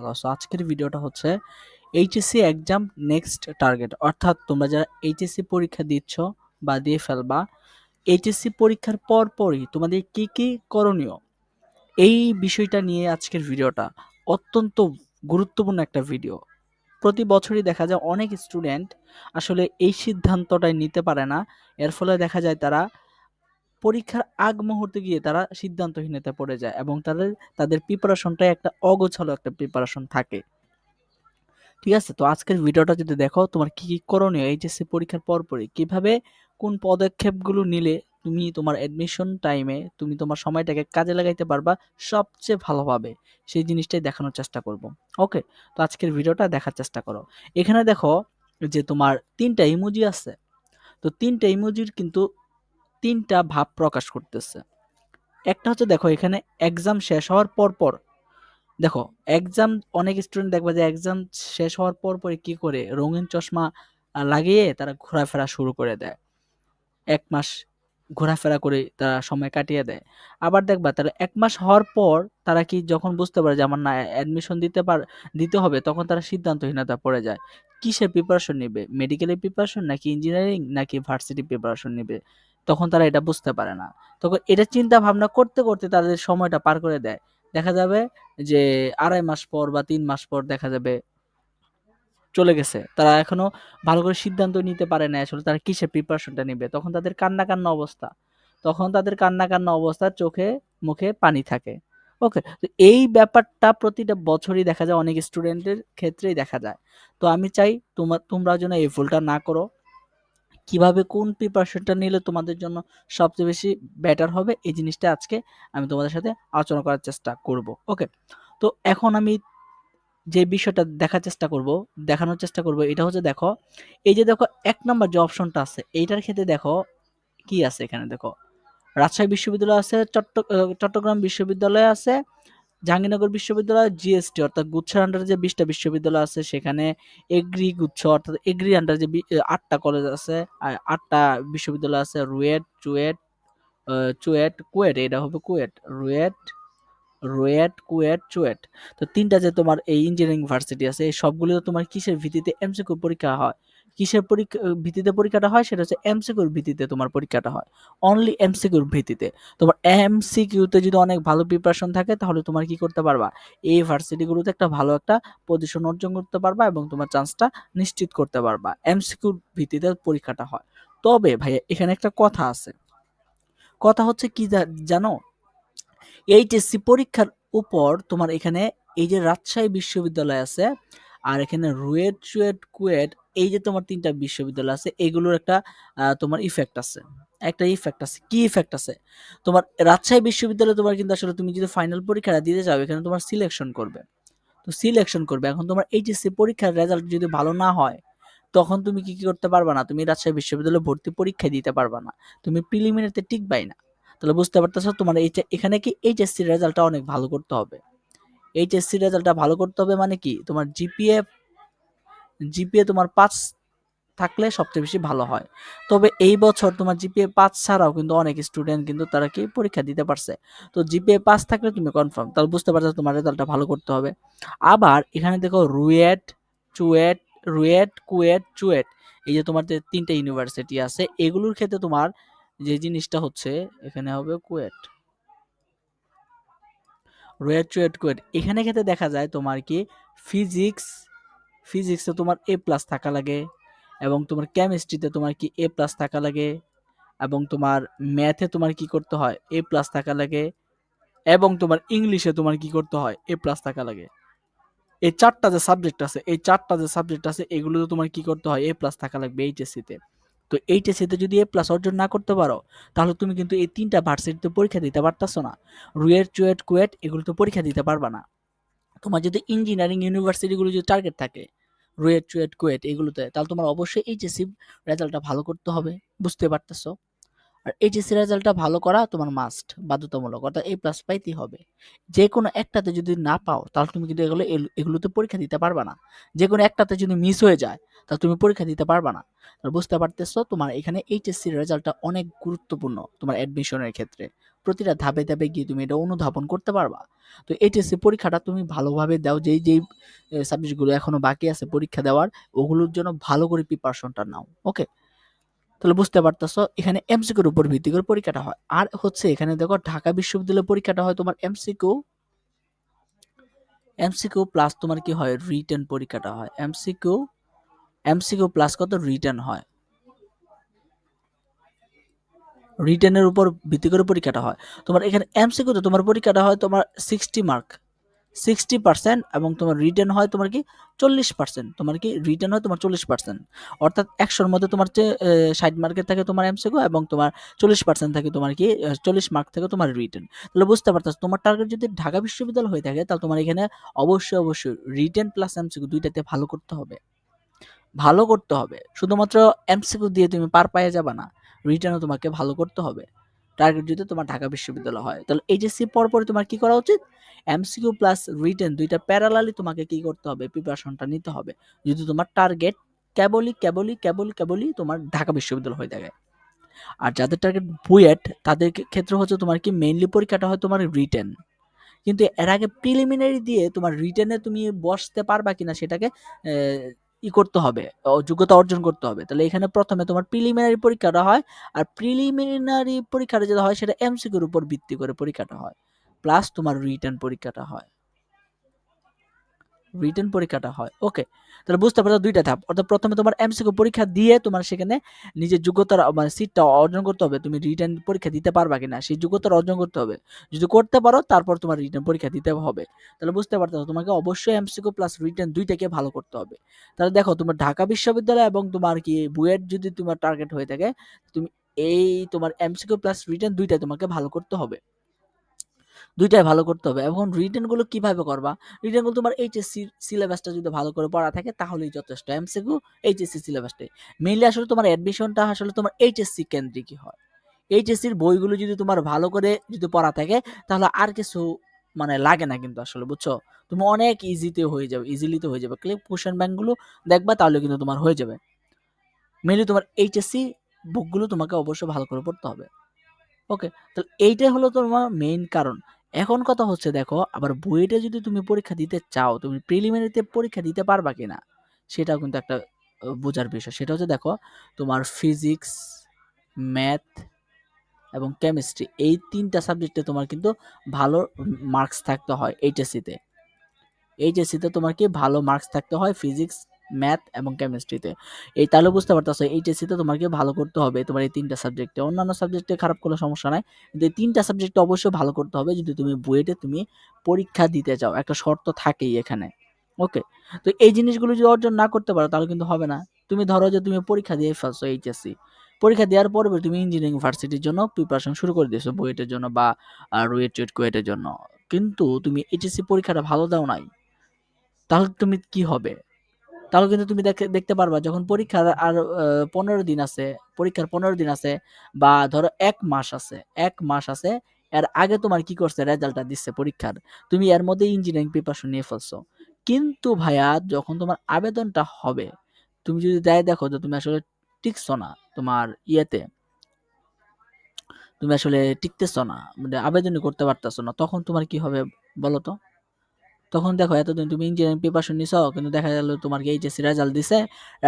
ভালো। আছো আজকের ভিডিওটা হচ্ছে এইচএসসি এক্সাম নেক্সট টার্গেট অর্থাৎ তোমরা যারা এইচএসসি পরীক্ষা দিচ্ছ বা দিয়ে ফেলবা এইচএসসি পরীক্ষার পর পরই তোমাদের কি কি করণীয়? এই বিষয়টা নিয়ে আজকের ভিডিওটা অত্যন্ত গুরুত্বপূর্ণ একটা ভিডিও প্রতি বছরই দেখা যায় অনেক স্টুডেন্ট আসলে এই সিদ্ধান্তটাই নিতে পারে না। এর ফলে দেখা যায় তারা পরীক্ষার আগ মুহূর্তে গিয়ে তারা সিদ্ধান্তহীনতা পড়ে যায় এবং তাদের তাদের প্রিপারেশনটাই একটা অগোছালো একটা প্রিপারেশন থাকে। ঠিক আছে? তো আজকের ভিডিওটা যদি দেখো, তোমার কি কি করণীয় এইচএসসি পরীক্ষার পরপরই? কীভাবে, কোন পদক্ষেপগুলো নিলে তুমি তোমার অ্যাডমিশন টাইমে তুমি তোমার সময়টাকে কাজে লাগাইতে পারবা সবচেয়ে ভালোভাবে? সেই জিনিসটাই দেখানোর চেষ্টা করব। ওকে? তো আজকের ভিডিওটা দেখার চেষ্টা করো। এখানে দেখো যে তোমার তিনটা ইমোজি আছে। তো তিনটা ইমোজির কিন্তু তিনটা ভাব প্রকাশ করতেছে। একটা হচ্ছে দেখো, এখানে এক্সাম শেষ হওয়ার পর পর, দেখো এক্সাম অনেক স্টুডেন্ট দেখবে যে এক্সাম শেষ হওয়ার পর পরে কি করে? রঙিন চশমা লাগিয়ে তারা ঘোরাফেরা শুরু করে দেয়। এক মাস ঘোরাফেরা করে তারা সময় কাটিয়ে দেয়। আবার দেখবা তারা এক মাস হওয়ার পর তারা কি যখন বুঝতে পারে যে আমার না অ্যাডমিশন দিতে পার, দিতে হবে, তখন তারা সিদ্ধান্তহীনতা পড়ে যায়। কিসের প্রিপারেশন নেবে? মেডিকেলের প্রিপারেশন নাকি ইঞ্জিনিয়ারিং নাকি ভার্সিটি প্রিপারেশন নেবে? তখন তারা এটা বুঝতে পারে না। তখন এটা চিন্তা ভাবনা করতে করতে তাদের সময়টা পার করে দেয়। দেখা যাবে যে আড়াই মাস পর বা তিন মাস পর দেখা যাবে চলে গেছে। তারা এখনও ভালো করে সিদ্ধান্ত নিতে পারে না আসলে তারা কিসে প্রিপারেশনটা নেবে। তখন তাদের কান্না কান্না অবস্থা। তখন তাদের কান্না কান্না অবস্থা চোখে মুখে পানি থাকে। ওকে তো এই ব্যাপারটা প্রতিটা বছরই দেখা যায়, অনেক স্টুডেন্টের ক্ষেত্রেই দেখা যায়। তো আমি চাই তোমার তোমরা যেন এই ভুলটা না করো। কীভাবে কোন প্রিপারেশনটা নিলে তোমাদের জন্য সবচেয়ে বেশি বেটার হবে, এই জিনিসটা আজকে আমি তোমাদের সাথে আলোচনা করার চেষ্টা করব। ওকে তো এখন আমি যে বিষয়টা দেখার চেষ্টা করব, দেখানোর চেষ্টা করব, এটা হচ্ছে দেখো, এই যে দেখো এক নম্বর যে অপশনটা আছে, এইটার ক্ষেত্রে দেখো কি আছে এখানে দেখো? রাজশাহী বিশ্ববিদ্যালয় আছে, চট্ট চট্টগ্রাম বিশ্ববিদ্যালয় আছে জাহাঙ্গীরনগর বিশ্ববিদ্যালয় জিএসটি অর্থাৎ গুচ্ছের আন্ডারে যে বিশটা বিশ্ববিদ্যালয় আছে, সেখানে এগ্রি গুচ্ছ, অর্থাৎ এগ্রি আন্ডারে যে আটটা কলেজ আছে আটটা বিশ্ববিদ্যালয় আছে, রুয়েট, চুয়েট চুয়েট, কুয়েট, এটা হবে কুয়েট, রুয়েট রুয়েট, কুয়েট, চুয়েট। তো তিনটা যে তোমার এই ইঞ্জিনিয়ারিং ভার্সিটি আছে, এই সবগুলো তোমার কিসের ভিত্তিতে এমসিকিউ পরীক্ষা হয়? কিসের পরীক্ষা ভিত্তিতে পরীক্ষাটা হয়? সেটা হচ্ছে এমসিকিউর ভিত্তিতে তোমার পরীক্ষাটা হয়। অনলি এমসিকিউর ভিত্তিতে। তোমার এমসিকিউতে যদি অনেক ভালো প্রিপারেশন থাকে, তাহলে তোমার কি করতে পারবা? এই ভার্সিটিগুলোতে একটা ভালো একটা পজিশন অর্জন করতে পারবা এবং তোমার চান্সটা নিশ্চিত করতে পারবা। এমসিকিউর ভিত্তিতে পরীক্ষাটা হয়। তবে ভাইয়া, এখানে একটা কথা আছে। কথা হচ্ছে কি জানো? এইচএসসি পরীক্ষার উপর তোমার এখানে এই যে রাজশাহী বিশ্ববিদ্যালয় আছে আর এখানে রুয়েট চুয়েট কুয়েট এই যে তোমার তিনটা বিশ্ববিদ্যালয় আছে, এগুলোর একটা তোমার ইফেক্ট আছে। একটা ইফেক্ট আছে। কি ইফেক্ট আছে? তোমার রাজশাহী বিশ্ববিদ্যালয়ে তোমার কিন্তু আসলে তুমি যদি ফাইনাল পরীক্ষাটা দিতে যাও, এখানে তোমার সিলেকশন করবে। তো সিলেকশন করবে। এখন তোমার এইচএসসি পরীক্ষার রেজাল্ট যদি ভালো না হয়, তখন তুমি কি কি করতে পারবা না? তুমি রাজশাহী বিশ্ববিদ্যালয়ে ভর্তি পরীক্ষা দিতে পারবা না। তুমি প্রিলিমিনারিতে টিকবাই না। তাহলে বুঝতে পারতেছো তোমার এই এখানে কি এইচএসসি রেজাল্টটা অনেক ভালো করতে হবে। এইচএসসি রেজাল্টটা ভালো করতে হবে মানে কি? তোমার জিপিএ জিপিএ তোমার পাঁচ থাকলে সবচেয়ে বেশি ভালো হয়। তবে এই বছর তোমার জিপিএ পাঁচ ছাড়াও কিন্তু অনেক স্টুডেন্ট কিন্তু তারা কি পরীক্ষা দিতে পারছে। তো জিপিএ পাঁচ থাকলে তুমি কনফার্ম তাহলে বুঝতে পারছ তোমার রেজাল্টটা ভালো করতে হবে। আবার এখানে দেখো রুয়েট চুয়েট রুয়েট কুয়েট চুয়েট এই যে তোমার যে তিনটা ইউনিভার্সিটি আছে, এগুলোর ক্ষেত্রে তোমার যে জিনিসটা হচ্ছে, এখানে হবে কুয়েট রুয়েট কুয়েট এখানে ক্ষেত্রে দেখা যায় তোমার কি ফিজিক্স ফিজিক্সে তোমার এ প্লাস থাকা লাগে এবং তোমার কেমিস্ট্রিতে তোমার কি এ প্লাস থাকা লাগে এবং তোমার ম্যাথে তোমার কি করতে হয় এ প্লাস থাকা লাগে এবং তোমার ইংলিশে তোমার কি করতে হয় এ প্লাস থাকা লাগে। এই চারটা যে সাবজেক্ট আছে, এই চারটা যে সাবজেক্ট আছে, এগুলোতে তোমার কি করতে হয় এ প্লাস থাকা লাগবে এইচএসসিতে তো এইচএসসিতে যদি এ প্লাস অর্জন না করতে পারো, তাহলে তুমি কিন্তু এই তিনটা ভার্সিটিতে পরীক্ষা দিতে পারতাছো না। রুয়েট চুয়েট, কুয়েট এগুলো তো পরীক্ষা দিতে পারবা না। তোমার যদি ইঞ্জিনিয়ারিং ইউনিভার্সিটিগুলো যদি টার্গেট থাকে রুয়েট চুয়েট, কুয়েট এগুলোতে, তাহলে তোমার অবশ্যই এইচএসসি রেজাল্টটা ভালো করতে হবে, বুঝতে পারতেছো? আর এইচএসসি রেজাল্টটা ভালো করা তোমার মাস্ট বাধ্যতামূলক, অর্থাৎ এ প্লাস পাইতেই হবে। যে কোনো একটাতে যদি না পাও, তাহলে তুমি কিন্তু এগুলো এগুলোতে পরীক্ষা দিতে পারবা না। যে কোনো একটাতে যদি মিস হয়ে যায়, তাহলে তুমি পরীক্ষা দিতে পারবা না। বুঝতে পারতেছো, তোমার এখানে এইচএসসি রেজাল্টটা অনেক গুরুত্বপূর্ণ তোমার অ্যাডমিশনের ক্ষেত্রে। প্রতিটা ধাপে ধাপে গিয়ে তুমি এটা অনুধাবন করতে পারবা। তো এইচএসসি পরীক্ষাটা তুমি ভালোভাবে দাও, যেই যেই সাবজেক্টগুলো এখনও বাকি আছে পরীক্ষা দেওয়ার, ওগুলোর জন্য ভালো করে প্রিপারেশনটা নাও ওকে তাহলে বুঝতে পারতেছো, এখানে এমসিকিউর উপর ভিত্তি করে পরীক্ষাটা হয়। আর হচ্ছে এখানে দেখো, ঢাকা বিশ্ববিদ্যালয়ের পরীক্ষাটা হয় তোমার এমসিকিউ এমসিকিউ প্লাস তোমার কি হয়? রিটেন পরীক্ষাটা হয়। এমসিকিউ এমসিকিউ প্লাস কত? রিটেন হয়। রিটেনের উপর ভিত্তি করে পরীক্ষাটা হয়। তোমার এখানে এমসিকিউতে তোমার পরীক্ষাটা হয় তোমার সিক্সটি মার্ক সিক্সটি পার্সেন্ট এবং তোমার রিটার্ন হয় তোমার কি চল্লিশ পার্সেন্ট তোমার কি রিটার্ন হয় তোমার চল্লিশ পার্সেন্ট অর্থাৎ একশোর মধ্যে তোমার যে ষাট মার্কের থাকে তোমার এমসিকিউ এবং তোমার চল্লিশ পার্সেন্ট থাকে তোমার কি চল্লিশ মার্ক থাকে তোমার রিটার্ন তাহলে বুঝতে পারতো তোমার টার্গেট যদি ঢাকা বিশ্ববিদ্যালয় হয়ে থাকে, তাহলে তোমার এখানে অবশ্যই অবশ্যই রিটার্ন প্লাস এমসিকিউ দুইটাতে ভালো করতে হবে। ভালো করতে হবে। শুধুমাত্র এমসিকিউ দিয়ে তুমি পার পায়ে যাবে না রিটার্নও তোমাকে ভালো করতে হবে। টার্গেট যদি তোমার ঢাকা বিশ্ববিদ্যালয় হয়। তাহলে এইচএসসি পরপরই তোমার কি করা উচিত? এমসিকিউ প্লাস রিটেন দুইটা প্যারালালি তোমাকে কি করতে হবে? প্রিপারেশনটা নিতে হবে। যদি তোমার টার্গেট কেবলই কেবলই কেবল কেবলই তোমার ঢাকা বিশ্ববিদ্যালয় হয়ে থাকে। আর যাদের টার্গেট বুয়েট, তাদের ক্ষেত্রে হচ্ছে তোমার কি মেইনলি পরীক্ষাটা হয় তোমার রিটেন কিন্তু এর আগে প্রিলিমিনারি দিয়ে তোমার রিটেনে তুমি বসতে পারবা কিনা সেটাকে ই করতে হবে যোগ্যতা অর্জন করতে হবে। তাহলে এখানে প্রথমে তোমার প্রিলিমিনারি পরীক্ষাটা হয়, আর প্রিলিমিনারি পরীক্ষাটা যেটা হয় সেটা এমসিকিউর উপর ভিত্তি করে পরীক্ষাটা হয় প্লাস তোমার রিটার্ন পরীক্ষাটা হয়। রিটার্ন পরীক্ষাটা হয়। ওকে তাহলে বুঝতে পারছ দুইটা ধাপ। অর্থাৎ প্রথমে তোমার এমসিকিউ পরীক্ষা দিয়ে তোমার সেখানে নিজের যোগ্যতার মানে সিটটা অর্জন করতে হবে। তুমি রিটার্ন পরীক্ষা দিতে পারবা কিনা, সেই যোগ্যতার অর্জন করতে হবে। যদি করতে পারো, তারপর তোমার রিটার্ন পরীক্ষা দিতে হবে। তাহলে বুঝতে পারতো তোমাকে অবশ্যই এমসিকিউ প্লাস রিটার্ন দুইটাকে ভালো করতে হবে। তাহলে দেখো, তোমার ঢাকা বিশ্ববিদ্যালয় এবং তোমার কি বুয়েট যদি তোমার টার্গেট হয়ে থাকে, তুমি এই তোমার এমসিকিউ প্লাস রিটার্ন দুইটাই তোমাকে ভালো করতে হবে। দুইটাই ভালো করতে হবে। এবং রিটেনগুলো কীভাবে করবা? রিটেনগুলো তোমার এইচএসসি সিলেবাসটা যদি ভালো করে পড়া থাকে, তাহলেই যথেষ্ট। এমসিকিউ এইচএসসি সিলেবাসটাই মেইনলি আসলে তোমার অ্যাডমিশনটা আসলে তোমার এইচএসসি কেন্দ্রিকই হয়। এইচএসসির বইগুলো যদি তোমার ভালো করে যদি পড়া থাকে, তাহলে আর কিছু মানে লাগে না কিন্তু আসলে, বুঝছ? তুমি অনেক ইজিতে হয়ে যাবে ইজিলিতে হয়ে যাবে। ক্লিপ কোশ্চেন ব্যাংকগুলো দেখবা, তাহলে কিন্তু তোমার হয়ে যাবে। মেইনলি তোমার এইচএসসি বুকগুলো তোমাকে অবশ্যই ভালো করে পড়তে হবে। ওকে তাহলে এইটাই হলো তোমার মেইন কারণ। এখন কথা হচ্ছে দেখো, আবার বুয়েটে যদি তুমি পরীক্ষা দিতে চাও, তুমি প্রিলিমিনারিতে পরীক্ষা দিতে পারবা কিনা, সেটাও কিন্তু একটা বোঝার বিষয়। সেটা হচ্ছে দেখো, তোমার ফিজিক্স ম্যাথ এবং কেমিস্ট্রি এই তিনটা সাবজেক্টে তোমার কিন্তু ভালো মার্কস থাকতে হয় এইচএসসিতে এইচএসসিতে তোমার কি ভালো মার্কস থাকতে হয় ফিজিক্স ম্যাথ এবং কেমিস্ট্রিতে এই তাহলে বুঝতে পারতেছো এইচএসসিতে তোমাকে ভালো করতে হবে তোমার এই তিনটা সাবজেক্টে অন্যান্য সাবজেক্টে খারাপ করলে সমস্যা নাই, কিন্তু এই তিনটা সাবজেক্টে অবশ্যই ভালো করতে হবে যদি তুমি বুয়েটে তুমি পরীক্ষা দিতে চাও, একটা শর্ত থাকেই এখানে। ওকে তো এই জিনিসগুলো যদি অর্জন না করতে পারো তাহলে কিন্তু হবে না। তুমি ধরো যে তুমি পরীক্ষা দিয়ে ফেলছো এইচএসসি। পরীক্ষা দেওয়ার পরে তুমি ইঞ্জিনিয়ারিং ভার্সিটির জন্য প্রিপারেশন শুরু করে দিয়েছ বুয়েটের জন্য বা রুয়েট চুয়েট কুয়েটের জন্য। কিন্তু তুমি এইচএসসি পরীক্ষাটা ভালো দাও নাই, তাহলে তুমি কি হবে? তাহলে কিন্তু তুমি দেখতে পারবা যখন পরীক্ষার আর পনেরো দিন আছে, পরীক্ষার পনেরো দিন আছে বা ধরো এক মাস আছে, এক মাস আছে, এর আগে তোমার কি করছে? রেজাল্টটা দিচ্ছে পরীক্ষার। তুমি এর মধ্যে ইঞ্জিনিয়ারিং প্রিপারেশন নিয়ে ফেলছো। কিন্তু ভাইয়া, যখন তোমার আবেদনটা হবে, তুমি যদি দেয় দেখো যে তুমি আসলে টিকছো না তোমার ইয়েতে, তুমি আসলে টিকতেছো না মানে আবেদনই করতে পারতেছো না, তখন তোমার কি হবে বলো তো তখন দেখো এতদিন তুমি ইঞ্জিনিয়ারিং প্রিপারেশন নিছো, কিন্তু দেখা গেল তোমার এইচএসসি রেজাল্ট দিছে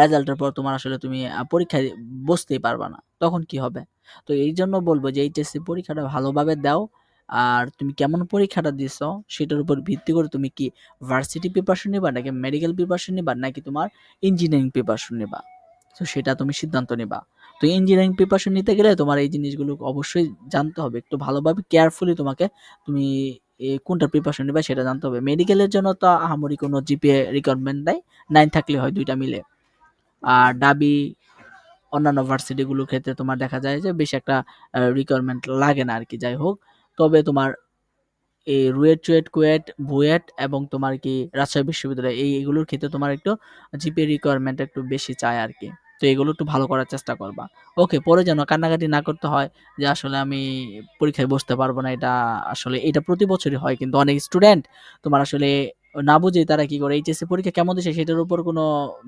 রেজাল্টের পর তোমার আসলে তুমি পরীক্ষায় বসতেই পারবা না। তখন কি হবে? তো এই জন্য বলব যে এইচএসসি পরীক্ষাটা ভালোভাবে দাও, আর তুমি কেমন পরীক্ষাটা দিছো সেটার উপর ভিত্তি করে তুমি কি ভার্সিটি প্রিপারেশন নিবা, নাকি মেডিকেল প্রিপারেশন নিবা, নাকি তোমার ইঞ্জিনিয়ারিং প্রিপারেশন নিবা? তো সেটা তুমি সিদ্ধান্ত নিবা। তো ইঞ্জিনিয়ারিং প্রিপারেশন নিতে গেলে তোমার এই জিনিসগুলো অবশ্যই জানতে হবে, একটু ভালোভাবে কেয়ারফুলি তোমাকে তুমি কোনটা প্রিপারেশন নেবে সেটা জানতে হবে। মেডিকেলের জন্য তো আহামরি কোনো জিপিএ রিকোয়ারমেন্ট নেই নাইন থাকলে হয় দুইটা মিলে। আর ডাবি, অন্যান্য ভার্সিটিগুলোর ক্ষেত্রে তোমার দেখা যায় যে বেশি একটা রিকোয়ারমেন্ট লাগে না আর কি যাই হোক। তবে তোমার এই রুয়েট, চুয়েট, কুয়েট বুয়েট এবং তোমার কি রাজশাহী বিশ্ববিদ্যালয়, এই এগুলোর ক্ষেত্রে তোমার একটু জিপিএ রিকোয়ারমেন্ট একটু বেশি চায় আর কি তো এগুলো একটু ভালো করার চেষ্টা করবা। ওকে পরে যেন কান্নাকাটি না করতে হয় যে আসলে আমি পরীক্ষায় বসতে পারব না, এটা আসলে, এটা প্রতি বছরই হয়, কিন্তু অনেক স্টুডেন্ট তোমার আসলে না বুঝেই তারা কি করে? এইচএসসি পরীক্ষা কেমন দিছে সেটার উপর কোনো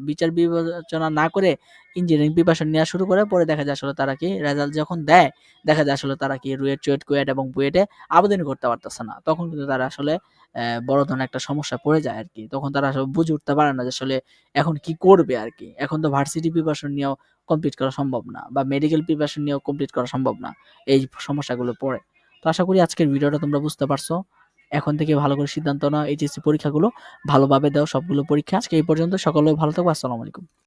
বিচার বিবেচনা না করে ইঞ্জিনিয়ারিং প্রিপারেশন নেওয়া শুরু করে পরে দেখা যায় আসলে তারা কি রেজাল্ট যখন দেয়, দেখা যায় আসলে তারা কি রুয়েট চুয়েট কুয়েট এবং বুয়েটে আবেদন করতে পারতেছে না। তখন কিন্তু তারা আসলে বড় ধরনের একটা সমস্যা পড়ে যায় আর কি। তখন তারা আসলে বুঝে উঠতে পারে না যে আসলে এখন কি করবে আর কি। এখন তো ভার্সিটি প্রিপারেশন নিয়েও কমপ্লিট করা সম্ভব না বা মেডিকেল প্রিপারেশন নিয়েও কমপ্লিট করা সম্ভব না, এই সমস্যাগুলো পড়ে। তো আশা করি আজকের ভিডিওটা তোমরা বুঝতে পারছ। এখন থেকে ভালো করে সিদ্ধান্ত নাও, এইচএসসি পরীক্ষাগুলো ভালোভাবে দাও, সবগুলো পরীক্ষা। আজকে এই পর্যন্ত, সকলে ভালো থাকো, আসসালামু আলাইকুম।